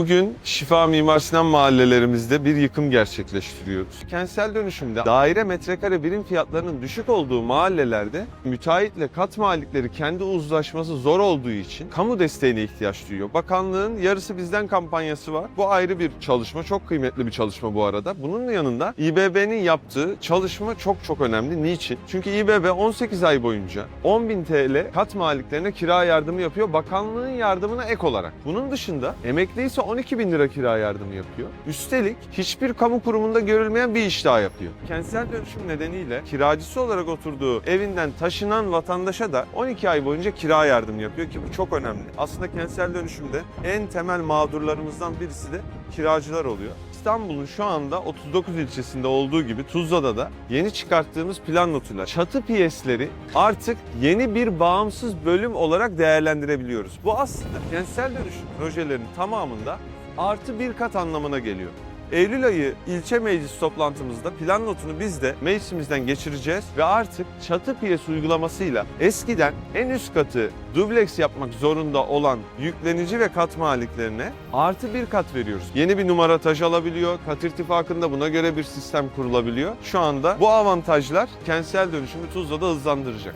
Bugün Şifa Mimar Sinan mahallelerimizde bir yıkım gerçekleştiriyoruz. Kentsel dönüşümde daire metrekare birim fiyatlarının düşük olduğu mahallelerde müteahhitle kat malikleri kendi uzlaşması zor olduğu için kamu desteğine ihtiyaç duyuyor. Bakanlığın yarısı bizden kampanyası var. Bu ayrı bir çalışma. Çok kıymetli bir çalışma bu arada. Bunun yanında İBB'nin yaptığı çalışma çok çok önemli. Niçin? Çünkü İBB 18 ay boyunca 10.000 TL kat maliklerine kira yardımı yapıyor. Bakanlığın yardımına ek olarak. Bunun dışında emekli ise 12 bin lira kira yardımı yapıyor. Üstelik hiçbir kamu kurumunda görülmeyen bir iş daha yapıyor. Kentsel dönüşüm nedeniyle kiracısı olarak oturduğu evinden taşınan vatandaşa da 12 ay boyunca kira yardımı yapıyor ki bu çok önemli. Aslında kentsel dönüşümde en temel mağdurlarımızdan birisi de kiracılar oluyor. İstanbul'un şu anda 39 ilçesinde olduğu gibi Tuzla'da da yeni çıkarttığımız plan notuyla çatı piyesleri artık yeni bir bağımsız bölüm olarak değerlendirebiliyoruz. Bu aslında kentsel dönüşüm projelerinin tamamında artı bir kat anlamına geliyor. Eylül ayı ilçe meclis toplantımızda plan notunu biz de meclisimizden geçireceğiz ve artık çatı piyesi uygulamasıyla eskiden en üst katı dubleks yapmak zorunda olan yüklenici ve kat maliklerine artı bir kat veriyoruz. Yeni bir numara taş alabiliyor, kat irtifakında buna göre bir sistem kurulabiliyor. Şu anda bu avantajlar kentsel dönüşümü Tuzla'da hızlandıracak.